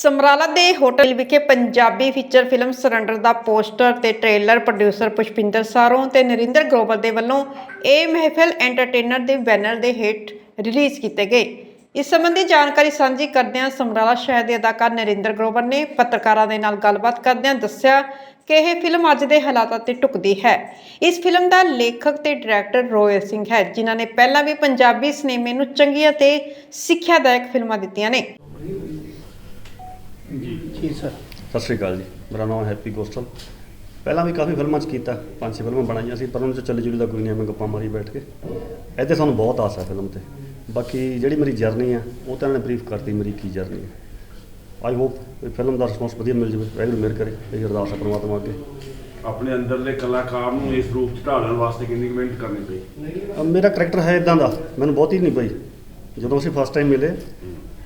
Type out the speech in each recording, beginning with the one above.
ਸਮਰਾਲਾ ਦੇ ਹੋਟਲ ਵਿਖੇ Punjabi feature film surrender ਦਾ ਪੋਸਟਰ ਤੇ ਟ੍ਰੇਲਰ ਪ੍ਰੋਡਿਊਸਰ ਪੁਸ਼ਪਿੰਦਰ ਸਾਰੋਂ ਤੇ ਨਰਿੰਦਰ ਗਰੋਵਰ ਦੇ ਵੱਲੋਂ ਇਹ ਮਹਿਫਿਲ ਐਂਟਰਟੇਨਰ ਦੇ ਬੈਨਰ ਦੇ ਹੇਠ ਰਿਲੀਜ਼ ਕੀਤੇ ਗਏ। ਇਸ ਸੰਬੰਧੀ ਜਾਣਕਾਰੀ ਸਾਂਝੀ ਕਰਦਿਆਂ ਸਮਰਾਲਾ ਸ਼ਹਿਰ ਦੇ ਅਦਾਕਾਰ ਨਰਿੰਦਰ ਗਰੋਵਰ ਨੇ ਪੱਤਰਕਾਰਾਂ ਦੇ ਨਾਲ ਗੱਲਬਾਤ ਕਰਦਿਆਂ ਦੱਸਿਆ ਕਿ ਇਹ ਫਿਲਮ ਅੱਜ ਦੇ ਹਾਲਾਤਾਂ ਤੇ ਢੁਕਦੀ ਹੈ। ਇਸ ਫਿਲਮ ਦਾ ਲੇਖਕ ਤੇ ਡਾਇਰੈਕਟਰ ਰੋਇਲ ਸਿੰਘ ਹੈ, ਜਿਨ੍ਹਾਂ ਨੇ ਪਹਿਲਾਂ ਵੀ ਪੰਜਾਬੀ ਸਿਨੇਮੇ ਨੂੰ ਚੰਗੀਆਂ ਤੇ ਸਿੱਖਿਆਦਾਇਕ ਫਿਲਮਾਂ ਦਿੱਤੀਆਂ ਨੇ। ਜੀ ਸਰ ਸਤਿ ਸ਼੍ਰੀ ਅਕਾਲ ਜੀ। ਮੇਰਾ ਨਾਮ ਹੈਪੀ ਗੋਸਟਲ। ਪਹਿਲਾਂ ਵੀ ਕਾਫੀ ਫਿਲਮਾਂ 'ਚ ਕੀਤਾ ਪੰਜ ਛੇ ਫਿਲਮਾਂ ਬਣਾਈਆਂ ਸੀ ਪਰ ਉਹਨਾਂ 'ਚ ਚੱਲੀ ਜੁਲੀ ਦਾ ਕੋਈ ਨਹੀਂ ਐਵੇਂ ਗੱਪਾਂ ਮਾਰੀ ਬੈਠ ਕੇ। ਇੱਥੇ ਸਾਨੂੰ ਬਹੁਤ ਆਸ ਹੈ ਫਿਲਮ ਤੇ। ਬਾਕੀ ਜਿਹੜੀ ਮੇਰੀ ਜਰਨੀ ਆ ਉਹ ਤਾਂ ਇਹਨਾਂ ਨੇ ਬਰੀਫ ਕਰਤੀ ਮੇਰੀ ਕੀ ਜਰਨੀ ਹੈ ਆਈ ਹੋਪ ਇਹ ਫਿਲਮ ਦਾ ਰਿਸਪੌਂਸ ਵਧੀਆ ਮਿਲ ਜਾਵੇ ਵਾਹਿਗੁਰੂ ਮਿਹਰ ਕਰੇ ਇਹ ਅਰਦਾਸ ਹੈ ਪ੍ਰਮਾਤਮਾ ਅੱਗੇ। ਆਪਣੇ ਅੰਦਰਲੇ ਕਲਾਕਾਰ ਨੂੰ ਇਸ ਰੂਪ 'ਚ ਢਾਲਣ ਵਾਸਤੇ ਕਿੰਨੀ ਮਿਹਨਤ ਕਰਨੀ ਪਈ? ਮੇਰਾ ਕਰੈਕਟਰ ਹੈ ਇਦਾਂ ਦਾ ਮੈਨੂੰ ਬਹੁਤੀ ਨਹੀਂ ਪਈ। ਜਦੋਂ ਅਸੀਂ ਫਸਟ ਟਾਈਮ ਮਿਲੇ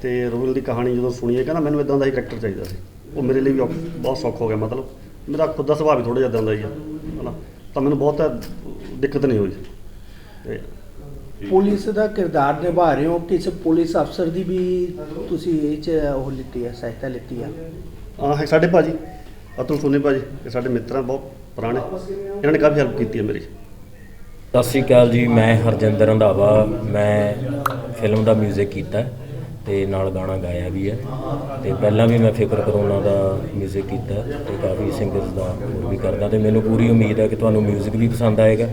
ਤੇ ਰੋਹਿਲ ਦੀ ਕਹਾਣੀ ਜਦੋਂ ਸੁਣੀ ਇਹ ਕਹਿੰਦਾ ਮੈਨੂੰ ਇਦਾਂ ਦਾ ਹੀ ਕਰੈਕਟਰ ਚਾਹੀਦਾ ਸੀ। ਉਹ ਮੇਰੇ ਲਈ ਵੀ ਔਖ- ਬਹੁਤ ਸੌਖ ਹੋ ਗਿਆ ਮਤਲਬ ਮੇਰਾ ਖੁਦ ਦਾ ਸੁਭਾਅ ਵੀ ਥੋੜਾ ਜਿਹਾ ਇਦਾਂ ਦਾ ਹੀ ਆ ਹਨਾ। ਤਾਂ ਮੈਨੂੰ ਬਹੁਤ ਦਿੱਕਤ ਨਹੀਂ ਹੋਈ। ਤੇ ਪੁਲਿਸ ਦਾ ਕਿਰਦਾਰ ਨਿਭਾ ਰਹੇ ਹੋ ਕਿਸੇ ਪੁਲਿਸ ਅਫਸਰ ਦੀ ਵੀ ਤੁਸੀਂ ਇਹ ਚ ਉਹ ਲਿੱਤੀ ਹੈ ਸਹਾਇਤਾ ਲਿੱਤੀ ਆ? ਹੈ ਸਾਡੇ ਭਾਜੀ ਅਤੁਲ ਸੋਨੀ ਭਾਜੀ ਇਹ ਸਾਡੇ ਮਿੱਤਰ ਆ ਬਹੁਤ ਪੁਰਾਣੇ। ਇਹਨਾਂ ਨੇ ਕਾਫੀ ਹੈਲਪ ਕੀਤੀ ਹੈ ਮੇਰੀ। ਸਤਿ ਸ਼੍ਰੀ ਅਕਾਲ ਜੀ ਮੈਂ ਹਰਜਿੰਦਰ ਰੰਧਾਵਾ ਮੈਂ ਫਿਲਮ ਦਾ 뮤직 ਕੀਤਾ। ਹੈ ਤੇ ਨਾਲ ਗਾਣਾ ਗਾਇਆ ਵੀ ਹੈ ਤੇ ਪਹਿਲਾਂ ਵੀ ਮੈਂ ਫਿਕਰ ਕਰੋਨਾ ਦਾ 뮤직 ਕੀਤਾ ਹੈ ਤੇ ਕਾਫੀ ਸਿੰਗਰਸ ਦਾ ਹੋਰ ਵੀ ਕਰਦਾ ਤੇ ਮੈਨੂੰ ਪੂਰੀ ਉਮੀਦ ਹੈ ਕਿ ਤੁਹਾਨੂੰ 뮤직 ਵੀ ਪਸੰਦ ਆਏਗਾ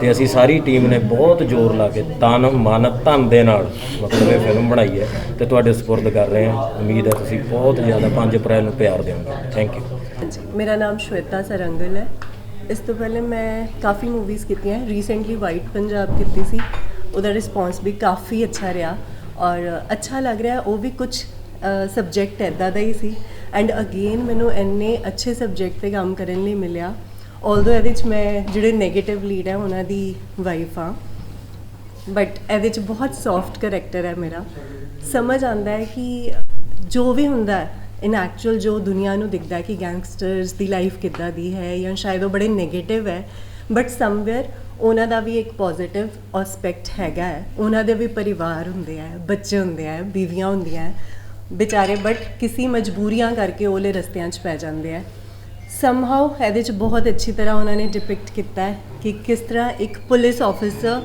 ਤੇ ਅਸੀਂ ਸਾਰੀ ਟੀਮ ਨੇ ਬਹੁਤ ਜ਼ੋਰ ਲਾ ਕੇ ਤਨ ਮਨ ਧਨ ਦੇ ਨਾਲ ਮਤਲਬ ਇਹ ਫਿਲਮ ਬਣਾਈ ਹੈ ਤੇ ਤੁਹਾਡੇ ਸਪੁਰਦ ਕਰ ਰਹੇ ਹਾਂ ਉਮੀਦ ਹੈ ਤੁਸੀਂ ਬਹੁਤ ਜ਼ਿਆਦਾ 5 ਅਪ੍ਰੈਲ ਨੂੰ ਪਿਆਰ ਦਿਓਗੇ ਥੈਂਕ ਯੂ ਹਾਂਜੀ ਮੇਰਾ ਨਾਮ ਸ਼ਵੇਤਾ ਸਰੰਗਲ ਹੈ ਇਸ ਤੋਂ ਪਹਿਲੇ ਮੈਂ ਕਾਫੀ ਮੂਵੀਜ਼ ਕੀਤੀਆਂ ਰੀਸੈਂਟਲੀ ਵਾਈਟ ਪੰਜਾਬ ਕੀਤੀ ਸੀ ਉਹਦਾ ਰਿਸਪੌਂਸ ਵੀ ਕਾਫੀ ਅੱਛਾ ਰਿਹਾ ਔਰ ਅੱਛਾ ਲੱਗ ਰਿਹਾ, ਉਹ ਵੀ ਕੁਝ ਸਬਜੈਕਟ ਐਦਾਂ ਦਾ ਹੀ ਸੀ। ਐਂਡ ਅਗੇਨ ਮੈਨੂੰ ਇੰਨੇ ਅੱਛੇ ਸਬਜੈਕਟ ਤੇ ਕੰਮ ਕਰਨ ਲਈ ਮਿਲਿਆ। ਆਲਦੋ ਇਹਦੇ ਵਿੱਚ ਮੈਂ ਜਿਹੜੇ 네ਗੇਟਿਵ ਲੀਡ ਹੈ ਉਹਨਾਂ ਦੀ ਵਾਈਫ ਆ। ਬਟ ਇਹਦੇ ਚ ਬਹੁਤ ਸੌਫਟ ਕਰੈਕਟਰ ਹੈ ਮੇਰਾ। ਸਮਝ ਆਉਂਦਾ ਹੈ ਕਿ ਜੋ ਵੀ ਹੁੰਦਾ ਹੈ ਇਨ ਐਕਚੁਅਲ ਜੋ ਦੁਨੀਆ ਨੂੰ ਦਿਖਦਾ ਕਿ ਗੈਂਗਸਟਰਸ ਦੀ ਲਾਈਫ ਕਿੱਦਾਂ ਦੀ ਹੈ ਜਾਂ ਸ਼ਾਇਦ ਉਹ ਬੜੇ 네ਗੇਟਿਵ ਹੈ। ਬਟ ਸਮਵੇਅਰ ਉਹਨਾਂ ਦਾ ਵੀ ਇੱਕ ਪੋਜ਼ਿਟਿਵ ਐਸਪੈਕਟ ਹੈਗਾ ਹੈ। ਉਹਨਾਂ ਦੇ ਵੀ ਪਰਿਵਾਰ ਹੁੰਦੇ ਆ, ਬੱਚੇ ਹੁੰਦੇ ਆ, ਬੀਵੀਆਂ ਹੁੰਦੀਆਂ ਵਿਚਾਰੇ ਬਟ ਕਿਸੇ ਮਜਬੂਰੀਆਂ ਕਰਕੇ ਉਹਲੇ ਰਸਤਿਆਂ 'ਚ ਪੈ ਜਾਂਦੇ ਆ। ਸਮਹਾਉ ਇਹਦੇ 'ਚ ਬਹੁਤ ਅੱਛੀ ਤਰ੍ਹਾਂ ਉਹਨਾਂ ਨੇ ਡਿਪਿਕਟ ਕੀਤਾ ਹੈ ਕਿ ਕਿਸ ਤਰ੍ਹਾਂ ਇੱਕ ਪੁਲਿਸ ਆਫੀਸਰ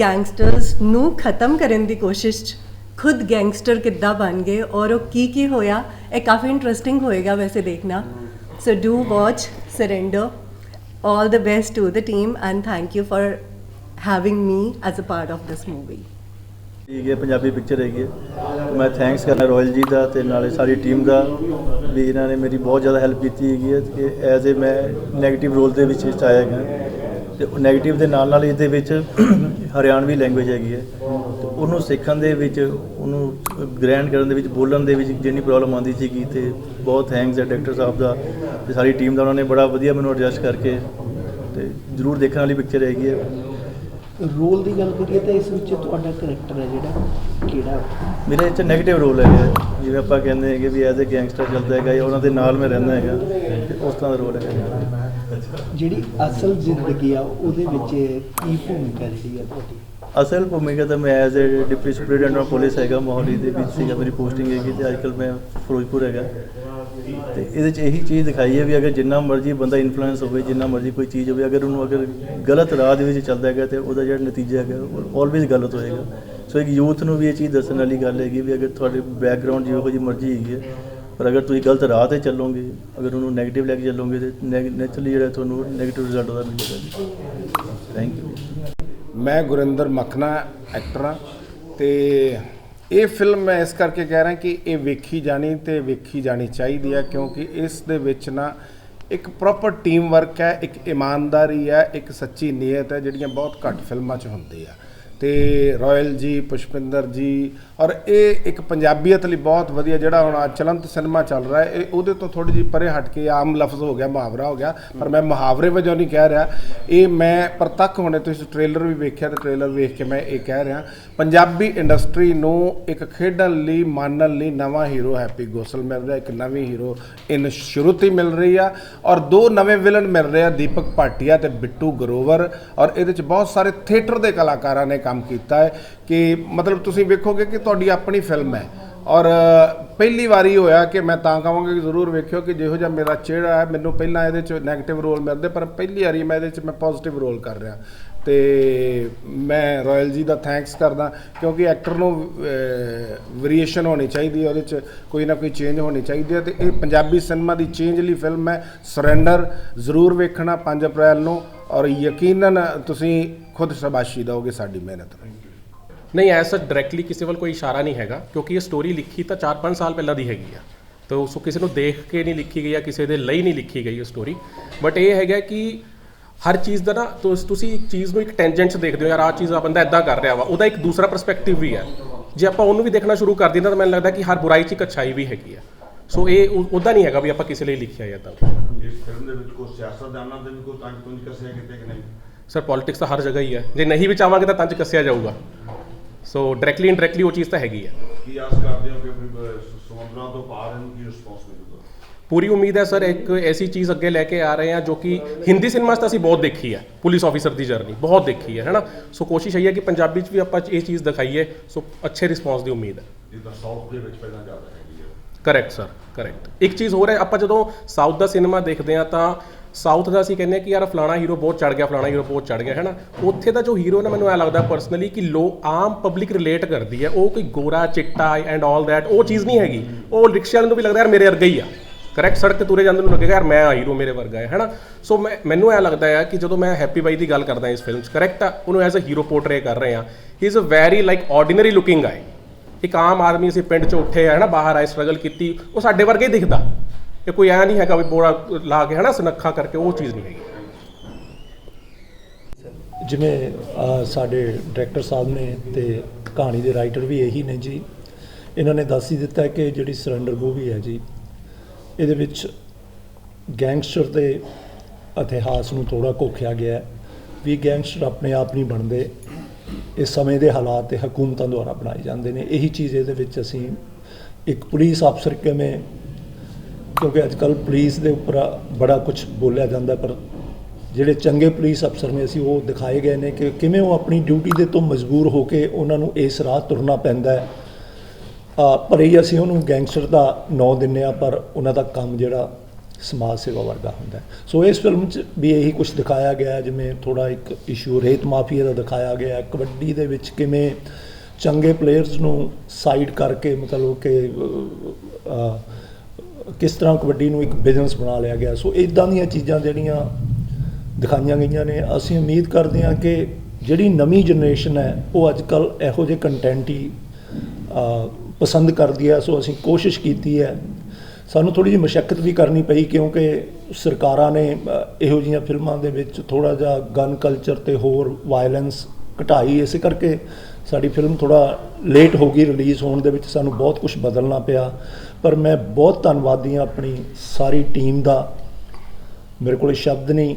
ਗੈਂਗਸਟਰਸ ਨੂੰ ਖਤਮ ਕਰਨ ਦੀ ਕੋਸ਼ਿਸ਼ 'ਚ ਖੁਦ ਗੈਂਗਸਟਰ ਕਿੱਦਾਂ ਬਣ ਗਏ ਔਰ ਉਹ ਕੀ ਕੀ ਹੋਇਆ, ਇਹ ਕਾਫੀ ਇੰਟਰਸਟਿੰਗ ਹੋਏਗਾ ਵੈਸੇ ਦੇਖਣਾ। So do watch Surrender all the best to the team and thank you for having me as a part of this movie. ਹੈਗੀ ਹੈ, ਪੰਜਾਬੀ ਪਿਕਚਰ ਹੈਗੀ ਹੈ। ਮੈਂ ਥੈਂਕਸ ਕਰਨਾ ਰੋਇਲ ਜੀ ਦਾ ਤੇ ਨਾਲੇ ਸਾਰੀ ਟੀਮ ਦਾ ਵੀ ਇਹਨਾਂ ਨੇ ਮੇਰੀ ਬਹੁਤ ਜ਼ਿਆਦਾ ਹੈਲਪ ਕੀਤੀ ਹੈਗੀ ਹੈ ਕਿ ਐਜ਼ ਏ ਮੈਂ 네ਗੇਟਿਵ ਰੋਲ ਦੇ ਵਿੱਚ ਆਇਆ ਹੈਗਾ। ਤੇ ਨੈਗੇਟਿਵ ਦੇ ਨਾਲ ਨਾਲ ਇਹਦੇ ਵਿੱਚ ਹਰਿਆਣਵੀ ਲੈਂਗੁਏਜ ਹੈਗੀ ਹੈ। ਤੇ ਉਹਨੂੰ ਸਿੱਖਣ ਦੇ ਵਿੱਚ ਉਹਨੂੰ ਗ੍ਰੈਂਡ ਕਰਨ ਦੇ ਵਿੱਚ ਬੋਲਣ ਦੇ ਵਿੱਚ ਜਿੰਨੀ ਪ੍ਰੋਬਲਮ ਆਉਂਦੀ ਸੀਗੀ ਤੇ ਬਹੁਤ ਥੈਂਕਸ ਹੈ ਡਾਇਰੈਕਟਰ ਸਾਹਿਬ ਦਾ ਤੇ ਸਾਰੀ ਟੀਮ ਦਾ ਉਹਨਾਂ ਨੇ ਬੜਾ ਵਧੀਆ ਮੈਨੂੰ ਐਡਜਸਟ ਕਰਕੇ ਤੇ ਜ਼ਰੂਰ ਦੇਖਣ ਵਾਲੀ ਪਿਕਚਰ ਹੈਗੀ ਹੈ। ਰੋਲ ਦੀ ਗੱਲ ਕਰੀਏ ਤਾਂ ਇਸ ਵਿੱਚ ਤੁਹਾਡਾ ਕਰੈਕਟਰ ਹੈ ਜਿਹੜਾ ਕਿਹੜਾ? ਮੇਰੇ ਚ 네ਗੇਟਿਵ ਰੋਲ ਹੈ। ਜਿਵੇਂ ਆਪਾਂ ਕਹਿੰਦੇ ਹੈਗੇ ਵੀ ਐਜ਼ ਅ ਗੈਂਗਸਟਰ ਚੱਲਦਾ ਹੈਗਾ ਜਾਂ ਉਹਨਾਂ ਦੇ ਨਾਲ ਮੈਂ ਰਹਿੰਦਾ ਹੈਗਾ ਤੇ ਉਸ ਤਰ੍ਹਾਂ ਦਾ ਰੋਲ ਹੈਗਾ। ਜਿਹੜੀ ਅਸਲ ਜ਼ਿੰਦਗੀ ਆ, ਉਹਦੇ ਵਿੱਚ ਕੀ ਭੂਮਿਕਾ ਜਿਹੜੀ ਆ ਤੁਹਾਡੀ? ਅਸਲ ਭੂਮਿਕਾ ਤਾਂ ਮੈਂ as a deputy superintendent of police ਹੈਗਾ, ਮੋਹਾਲੀ ਦੇ ਵਿੱਚ ਸੀਗਾ, ਮੇਰੀ ਪੋਸਟਿੰਗ ਹੈਗੀ ਤੇ ਅੱਜਕੱਲ ਮੈਂ ਫਿਰੋਜ਼ਪੁਰ ਹੈਗਾ। ਤੇ ਇਹਦੇ ਚ ਇਹੀ ਚੀਜ਼ ਦਿਖਾਈ ਹੈ ਵੀ ਅਗਰ ਜਿੰਨਾ ਮਰਜ਼ੀ ਬੰਦਾ ਇਨਫਲੂਐਂਸ ਹੋਵੇ, ਜਿੰਨਾ ਮਰਜ਼ੀ ਕੋਈ ਚੀਜ਼ ਹੋਵੇ, ਅਗਰ ਉਹਨੂੰ ਅਗਰ ਗਲਤ ਰਾਹ ਦੇ ਵਿੱਚ ਚੱਲਦਾ ਹੈਗਾ ਤੇ ਉਹਦਾ ਜਿਹੜਾ ਨਤੀਜਾ ਹੈਗਾ, ਉਹ ਆਲਵੇਜ਼ ਗਲਤ ਹੋਏਗਾ। ਸੋ ਇੱਕ ਯੂਥ ਨੂੰ ਵੀ ਇਹ ਚੀਜ਼ ਦੱਸਣ ਵਾਲੀ ਗੱਲ ਹੈਗੀ ਵੀ ਅਗਰ ਤੁਹਾਡੇ ਬੈਕਗ੍ਰਾਉਂਡ ਜਿਹੋ ਜਿਹੀ ਮਰਜ਼ੀ ਹੈਗੀ ਹੈ ਪਰ ਅਗਰ ਤੁਸੀਂ ਗਲਤ ਰਾਹ ਤੇ ਚੱਲੋਗੇ, ਅਗਰ ਉਹਨੂੰ 네ਗੇਟਿਵ ਲੈ ਕੇ ਚੱਲੋਗੇ ਤੇ ਨੈਚੁਰਲੀ ਜਿਹੜਾ ਤੁਹਾਨੂੰ 네ਗੇਟਿਵ ਰਿਜ਼ਲਟ ਉਹਦਾ ਮਿਲੇਗਾ ਜੀ। ਥੈਂਕ ਯੂ ਮੈਂ ਗੁਰਿੰਦਰ ਮਖਨਾ ਐਕਟਰ ਹਾਂ ਤੇ ਇਹ ਫਿਲਮ ਮੈਂ ਇਸ ਕਰਕੇ ਕਹਿ ਰਿਹਾ ਕਿ ਇਹ ਵੇਖੀ ਜਾਣੀ ਤੇ ਵੇਖੀ ਜਾਣੀ ਚਾਹੀਦੀ ਹੈ ਕਿਉਂਕਿ ਇਸ ਦੇ ਵਿੱਚ ਨਾ ਇੱਕ ਪ੍ਰੋਪਰ ਟੀਮ ਵਰਕ ਹੈ, ਇੱਕ ਇਮਾਨਦਾਰੀ ਹੈ, ਇੱਕ ਸੱਚੀ ਨੀਅਤ ਹੈ, ਜਿਹੜੀਆਂ ਬਹੁਤ ਘੱਟ ਫਿਲਮਾਂ 'ਚ ਹੁੰਦੀ ਆ। ਤੇ ਰਾਇਲ ਜੀ, ਪੁਸ਼ਪਿੰਦਰ ਜੀ, ਔਰ ਇਹ ਇੱਕ ਪੰਜਾਬੀਅਤ ਲਈ ਬਹੁਤ ਵਧੀਆ ਜਿਹੜਾ ਹੁਣ ਚਲੰਤ ਸਿਨੇਮਾ ਚੱਲ ਰਿਹਾ ਹੈ। ਇਹ ਉਹਦੇ ਤੋਂ ਥੋੜੀ ਜਿਹੀ ਪਰੇ ਹਟ ਕੇ ਆਮ ਲਫ਼ਜ਼ ਹੋ ਗਿਆ, ਮੁਹਾਵਰਾ ਹੋ ਗਿਆ, ਪਰ ਮੈਂ ਮੁਹਾਵਰੇ ਵਜੋਂ ਨਹੀਂ ਕਹਿ ਰਿਹਾ। ਇਹ ਮੈਂ ਪ੍ਰਤੱਖ ਹੁਣੇ ਤੁਸੀਂ ਟ੍ਰੇਲਰ ਵੀ ਵੇਖਿਆ ਤੇ ਟ੍ਰੇਲਰ ਵੇਖ ਕੇ ਮੈਂ ਇਹ ਕਹਿ ਰਿਹਾ, ਪੰਜਾਬੀ ਇੰਡਸਟਰੀ ਨੂੰ ਇੱਕ ਖੇਡਣ ਲਈ, ਮਾਨਣ ਲਈ ਨਵਾਂ ਹੀਰੋ ਹੈਪੀ ਗੋਸਲ ਮਿਲ ਰਿਹਾ, ਇੱਕ ਨਵੀਂ ਹੀਰੋ ਇਨ ਸ਼ੁਰੂਤੀ ਮਿਲ ਰਹੀ ਆ, ਔਰ ਦੋ ਨਵੇਂ ਵਿਲਨ ਮਿਲ ਰਹੇ ਆ, ਦੀਪਕ ਭਾਟੀਆ ਤੇ ਬਿੱਟੂ ਗਰੋਵਰ, ਔਰ ਇਹਦੇ ਚ ਬਹੁਤ ਸਾਰੇ ਥੀਏਟਰ ਦੇ ਕਲਾਕਾਰਾਂ ਨੇ ਕੰਮ ਕੀਤਾ ਹੈ ਕਿ ਮਤਲਬ ਤੁਸੀਂ ਵੇਖੋਗੇ ਕਿ ਤੁਹਾਡੀ ਆਪਣੀ ਫਿਲਮ ਹੈ। ਔਰ ਪਹਿਲੀ ਵਾਰੀ ਹੋਇਆ ਕਿ ਮੈਂ ਤਾਂ ਕਹਾਂਗਾ ਕਿ ਜ਼ਰੂਰ ਵੇਖਿਓ ਕਿ ਜਿਹੋ ਜਿਹਾ ਮੇਰਾ ਚਿਹਰਾ ਹੈ, ਮੈਨੂੰ ਪਹਿਲਾਂ ਇਹਦੇ 'ਚ 네ਗੇਟਿਵ ਰੋਲ ਮਿਲਦੇ, ਪਰ ਪਹਿਲੀ ਵਾਰੀ ਮੈਂ ਇਹਦੇ 'ਚ ਮੈਂ ਪੋਜ਼ਿਟਿਵ ਰੋਲ ਕਰ ਰਿਹਾ। ਤੇ ਮੈਂ ਰਾਇਲ ਜੀ ਦਾ ਥੈਂਕਸ ਕਰਦਾ, ਕਿਉਂਕਿ ਐਕਟਰ ਨੂੰ ਵੇਰੀਏਸ਼ਨ ਹੋਣੀ ਚਾਹੀਦੀ ਹੈ ਉਹਦੇ 'ਚ, ਕੋਈ ਨਾ ਕੋਈ ਚੇਂਜ ਹੋਣੀ ਚਾਹੀਦੀ ਹੈ ਤੇ ਇਹ ਪੰਜਾਬੀ ਸਿਨੇਮਾ ਦੀ ਚੇਂਜ ਲਈ ਫਿਲਮ ਹੈ। ਸਰੈਂਡਰ ਜ਼ਰੂਰ ਵੇਖਣਾ 5 ਅਪ੍ਰੈਲ ਨੂੰ ਔਰ ਯਕੀਨਨ ਤੁਸੀਂ ਖੁਦ ਸ਼ਾਬਾਸ਼ੀ ਦਿਓਗੇ ਸਾਡੀ ਮਿਹਨਤ ਨੂੰ ਨਹੀਂ ਐਸਾ ਡਾਇਰੈਕਟਲੀ ਕਿਸੇ ਵੱਲ ਕੋਈ ਇਸ਼ਾਰਾ ਨਹੀਂ ਹੈਗਾ, ਕਿਉਂਕਿ ਇਹ ਸਟੋਰੀ ਲਿਖੀ ਤਾਂ 4-5 ਸਾਲ ਪਹਿਲਾਂ ਦੀ ਹੈਗੀ ਆ। ਤਾਂ ਉਸ ਕਿਸੇ ਨੂੰ ਦੇਖ ਕੇ ਨਹੀਂ ਲਿਖੀ ਗਈ ਆ ਕਿਸੇ ਦੇ ਲਈ ਨਹੀਂ ਲਿਖੀ ਗਈ ਇਹ ਸਟੋਰੀ ਬਟ ਇਹ ਹੈਗਾ ਕਿ ਹਰ ਚੀਜ਼ ਦਾ ਨਾ ਤੁਸ- ਤੁਸੀਂ ਇੱਕ ਚੀਜ਼ ਨੂੰ ਇੱਕ ਟੈਂਜੈਂਟ 'ਚ ਦੇਖਦੇ ਹੋ ਯਾਰ ਆਹ ਚੀਜ਼ ਆ ਬੰਦਾ ਇਦਾਂ ਕਰ ਰਿਹਾ ਵਾ ਉਹਦਾ ਇੱਕ ਦੂਸਰਾ ਪਰਸਪੈਕਟਿਵ ਵੀ ਹੈ। ਜੇ ਆਪਾਂ ਉਹਨੂੰ ਵੀ ਦੇਖਣਾ ਸ਼ੁਰੂ ਕਰ ਦਿੰਦੇ ਤਾਂ ਮੈਨੂੰ ਲੱਗਦਾ ਕਿ ਹਰ ਬੁਰਾਈ 'ਚ ਇੱਕ ਅੱਛਾਈ ਵੀ ਹੈਗੀ ਆ। ਸੋ ਇਹ ਉਹਦਾ ਨਹੀਂ ਹੈਗਾ ਵੀ ਆਪਾਂ ਕਿਸੇ ਲਈ ਲਿਖਿਆ ਜਾਂ ਤਾਂ। ਇਸ ਫਿਲਮ ਦੇ ਵਿੱਚ ਕੋਈ ਸਿਆਸਤਦਾਨਾਂ ਦੇ ਵੀ ਕੋਈ ਤੰਜ ਤੁੰਜ ਕੱਸਿਆ ਕਿਤੇ ਕਿ ਨਹੀਂ? ਸਰ ਪੋਲਿਟਿਕਸ ਤਾਂ ਹਰ ਜਗ੍ਹਾ ਹੀ ਹੈ। ਜੇ ਨਹੀਂ ਵੀ ਚਾਹਾਂਗੇ ਤਾਂ ਤੰਜ ਕੱਸਿਆ ਜਾਊਗਾ। ਸੋ ਡਾਇਰੈਕਟਲੀ ਇਨਡਾਇਰੈਕਟਲੀ ਉਹ ਚੀਜ਼ ਤਾਂ ਹੈਗੀ ਹੈ ਕੀ ਆਸ ਕਰਦੇ ਹੋ ਕਿ ਸਮੁੰਦਰਾਂ ਤੋਂ ਪਾਰ ਇਹਨੂੰ ਕੀ ਰਿਸਪੌਂਸ ਪੂਰੀ ਉਮੀਦ ਹੈ ਸਰ ਇੱਕ ਐਸੀ ਚੀਜ਼ ਅੱਗੇ ਲੈ ਕੇ ਆ ਰਹੇ ਹਾਂ ਜੋ ਕਿ ਹਿੰਦੀ ਸਿਨੇਮਾ 'ਚ ਤਾਂ ਅਸੀਂ ਬਹੁਤ ਦੇਖੀ ਹੈ ਪੁਲਿਸ ਆਫੀਸਰ ਦੀ ਜਰਨੀ ਬਹੁਤ ਦੇਖੀ ਹੈ ਹੈਨਾ? ਸੋ ਕੋਸ਼ਿਸ਼ ਹੈ ਕਿ ਪੰਜਾਬੀ 'ਚ ਵੀ ਆਪਾਂ ਇਹ ਚੀਜ਼ ਦਿਖਾਈਏ ਸੋ ਅੱਛੇ ਰਿਸਪੌਂਸ ਦੀ ਉਮੀਦ ਹੈ। ਜਿੱਦਾਂ ਸਾਊਥ ਦੇ ਵਿੱਚ ਪਹਿਲਾਂ ਜ਼ਿਆਦਾ ਹੈਗੀ ਹੈ। ਕਰੈਕਟ ਸਰ ਕਰੈਕਟ ਇੱਕ ਚੀਜ਼ ਹੋਰ ਹੈ ਆਪਾਂ ਜਦੋਂ ਸਾਊਥ ਦਾ ਸਿਨੇਮਾ ਦੇਖਦੇ ਹਾਂ ਤਾਂ ਸਾਊਥ ਦਾ ਅਸੀਂ ਕਹਿੰਦੇ ਕਿ ਯਾਰ ਫਲਾਣਾ ਹੀਰੋ ਬਹੁਤ ਚੜ ਗਿਆ ਫਲਾਣਾ ਹੀਰੋ ਬਹੁਤ ਚੜ ਗਿਆ ਹੈ ਨਾ ਉੱਥੇ ਦਾ ਜੋ ਹੀਰੋ ਨਾ ਮੈਨੂੰ ਐ ਲੱਗਦਾ ਪਰਸਨਲੀ ਕਿ ਲੋ ਆਮ ਪਬਲਿਕ ਰਿਲੇਟ ਕਰਦੀ ਹੈ ਉਹ ਕੋਈ ਗੋਰਾ ਚਿੱਟਾ ਐਂਡ ਆਲ ਦੈਟ ਉਹ ਚੀਜ਼ ਨਹੀਂ ਹੈਗੀ। ਉਹ ਰਿਕਸ਼ੇ ਵਾਲੇ ਨੂੰ ਵੀ ਲੱਗਦਾ ਯਾਰ ਮੇਰੇ ਵਰਗਾ ਹੀ ਆ। ਕਰੈਕਟ ਸੜਕ ਤੇ ਤੁਰੇ ਜਾਂਦੇ ਨੂੰ ਲੱਗੇਗਾ, ਯਾਰ ਮੈਂ ਹੀਰੋ ਮੇਰੇ ਵਰਗਾ ਹੈ, ਹੈਨਾ? ਸੋ ਮੈਂ, ਮੈਨੂੰ ਇਹ ਲੱਗਦਾ ਹੈ ਕਿ ਜਦੋਂ ਮੈਂ ਹੈਪੀ ਬਾਈ ਦੀ ਗੱਲ ਕਰਦਾ ਇਸ ਫਿਲਮ 'ਚ ਕਰੈਕਟ ਆ? ਉਹਨੂੰ ਐਜ਼ ਅ ਹੀਰੋ ਪੋਰਟਰੇ ਕਰ ਰਹੇ ਆ। He is a very like ordinary looking guy ਇੱਕ ਆਮ ਆਦਮੀ ਅਸੀਂ ਪਿੰਡ 'ਚ ਉੱਠੇ ਹੈ ਨਾ ਬਾਹਰ ਆਏ ਸਟਰਗਲ ਕੀਤੀ, ਉਹ ਸਾਡੇ ਵਰਗੇ ਹੀ ਦਿਖਦਾ। ਇਹ ਕੋਈ ਐ ਨਹੀਂ ਹੈਗਾ ਵੀ ਬੋਰਾ ਲਾ ਕੇ ਹੈ ਨਾ ਸੁਨੱਖਾ ਕਰਕੇ ਉਹ ਚੀਜ਼ ਨਹੀਂ ਹੈਗੀ। ਜਿਵੇਂ ਸਾਡੇ ਡਾਇਰੈਕਟਰ ਸਾਹਿਬ ਨੇ ਤੇ ਕਹਾਣੀ ਦੇ ਰਾਈਟਰ ਵੀ ਇਹੀ ਨੇ ਜੀ। ਇਹਨਾਂ ਨੇ ਦੱਸ ਹੀ ਦਿੱਤਾ ਕਿ ਜਿਹੜੀ ਸਰੈਂਡਰ ਮੂਵੀ ਹੈ ਜੀ ਇਹਦੇ ਵਿੱਚ ਗੈਂਗਸਟਰ ਦੇ ਇਤਿਹਾਸ ਨੂੰ ਥੋੜਾ ਕੋਖਿਆ ਗਿਆ ਵੀ ਗੈਂਗਸਟਰ ਆਪਣੇ ਆਪ ਨਹੀਂ ਬਣਦੇ। ਇਹ ਸਮੇਂ ਦੇ ਹਾਲਾਤ ਤੇ ਹਕੂਮਤਾਂ ਦੁਆਰਾ ਬਣਾਏ ਜਾਂਦੇ ਨੇ। ਇਹੀ ਚੀਜ਼ ਇਹਦੇ ਵਿੱਚ ਅਸੀਂ ਇੱਕ ਪੁਲਿਸ ਅਫਸਰ ਕਿਵੇਂ, ਕਿਉਂਕਿ ਅੱਜ ਕੱਲ ਪੁਲਿਸ ਦੇ ਉੱਪਰ ਬੜਾ ਕੁਝ ਬੋਲਿਆ ਜਾਂਦਾ, ਪਰ ਜਿਹੜੇ ਚੰਗੇ ਪੁਲਿਸ ਅਫਸਰ ਨੇ ਅਸੀਂ ਉਹ ਦਿਖਾਏ ਗਏ ਨੇ ਕਿ ਕਿਵੇਂ ਉਹ ਆਪਣੀ ਡਿਊਟੀ ਦੇ ਤੋਂ ਮਜਬੂਰ ਹੋ ਕੇ ਉਹਨਾਂ ਨੂੰ ਇਸ ਰਾਹ ਤੁਰਨਾ ਪੈਂਦਾ ਹੈ। ਪਰ ਇਹ ਅਸੀਂ ਉਹਨੂੰ ਗੈਂਗਸਟਰ ਦਾ ਨਾਂ ਦਿੰਨੇ ਆ, ਪਰ ਉਹਨਾਂ ਦਾ ਕੰਮ ਜਿਹੜਾ ਸਮਾਜ ਸੇਵਾ ਵਰਗਾ ਹੁੰਦਾ ਸੋ ਇਸ ਫਿਲਮ 'ਚ ਵੀ ਇਹੀ ਕੁਝ ਦਿਖਾਇਆ ਗਿਆ ਜਿਵੇਂ ਥੋੜਾ ਇੱਕ ਇਸ਼ੂ ਰੇਤ ਮਾਫੀਆ ਦਾ ਦਿਖਾਇਆ ਗਿਆ ਕਬੱਡੀ ਦੇ ਵਿੱਚ ਕਿਵੇਂ ਚੰਗੇ ਪਲੇਅਰਸ ਨੂੰ ਸਾਈਡ ਕਰਕੇ ਮਤਲਬ ਕਿ ਕਿਸ ਤਰ੍ਹਾਂ ਕਬੱਡੀ ਨੂੰ ਇੱਕ ਬਿਜ਼ਨਸ ਬਣਾ ਲਿਆ ਗਿਆ। ਸੋ ਇਦਾਂ ਦੀਆਂ ਚੀਜ਼ਾਂ ਜਿਹੜੀਆਂ ਦਿਖਾਈਆਂ ਗਈਆਂ ਨੇ, ਅਸੀਂ ਉਮੀਦ ਕਰਦੇ ਹਾਂ ਕਿ ਜਿਹੜੀ ਨਵੀਂ ਜਨਰੇਸ਼ਨ ਹੈ, ਉਹ ਅੱਜ ਕੱਲ ਇਹੋ ਜਿਹੇ ਕੰਟੈਂਟ ਹੀ ਪਸੰਦ ਕਰਦੀ ਹੈ, ਸੋ ਅਸੀਂ ਕੋਸ਼ਿਸ਼ ਕੀਤੀ ਹੈ। ਸਾਨੂੰ ਥੋੜੀ ਜਿਹੀ ਮਸ਼ੱਕਤ ਵੀ ਕਰਨੀ ਪਈ ਕਿਉਂਕਿ ਸਰਕਾਰਾਂ ਨੇ ਇਹੋ ਜਿਹੀਆਂ ਫਿਲਮਾਂ ਦੇ ਵਿੱਚ ਥੋੜਾ ਜਿਹਾ ਗਨ ਕਲਚਰ ਤੇ ਹੋਰ ਵਾਇਲੈਂਸ ਘਟਾਈ। ਇਸੇ ਕਰਕੇ ਸਾਡੀ ਫਿਲਮ ਥੋੜਾ ਲੇਟ ਹੋ ਗਈ ਰਿਲੀਜ਼ ਹੋਣ ਦੇ ਵਿੱਚ, ਸਾਨੂੰ ਬਹੁਤ ਕੁਝ ਬਦਲਣਾ ਪਿਆ। ਪਰ ਮੈਂ ਬਹੁਤ ਧੰਨਵਾਦੀ ਹਾਂ ਆਪਣੀ ਸਾਰੀ ਟੀਮ ਦਾ। ਮੇਰੇ ਕੋਲ ਸ਼ਬਦ ਨਹੀਂ,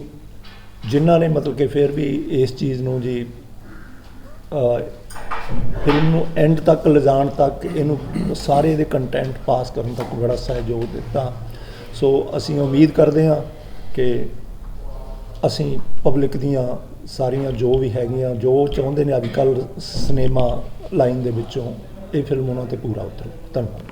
ਜਿਨ੍ਹਾਂ ਨੇ ਮਤਲਬ ਕਿ ਫਿਰ ਵੀ ਇਸ ਚੀਜ਼ ਨੂੰ ਜੀ ਫਿਲਮ ਨੂੰ ਐਂਡ ਤੱਕ, ਲਿਜਾਣ ਤੱਕ, ਇਹਨੂੰ ਸਾਰੇ ਦੇ ਕੰਟੈਂਟ ਪਾਸ ਕਰਨ ਤੱਕ ਬੜਾ ਸਹਿਯੋਗ ਦਿੱਤਾ। ਸੋ ਅਸੀਂ ਉਮੀਦ ਕਰਦੇ ਹਾਂ ਕਿ ਅਸੀਂ ਪਬਲਿਕ ਦੀਆਂ ਸਾਰੀਆਂ ਜੋ ਵੀ ਹੈਗੀਆਂ, ਜੋ ਚਾਹੁੰਦੇ ਨੇ ਅੱਜ ਕੱਲ ਸਿਨੇਮਾ ਲਾਈਨ ਦੇ ਵਿੱਚੋਂ, ਇਹ ਫਿਲਮ ਉਹਨਾਂ ਤੇ ਪੂਰਾ ਉਤਰੂ ਧੰਨਵਾਦ।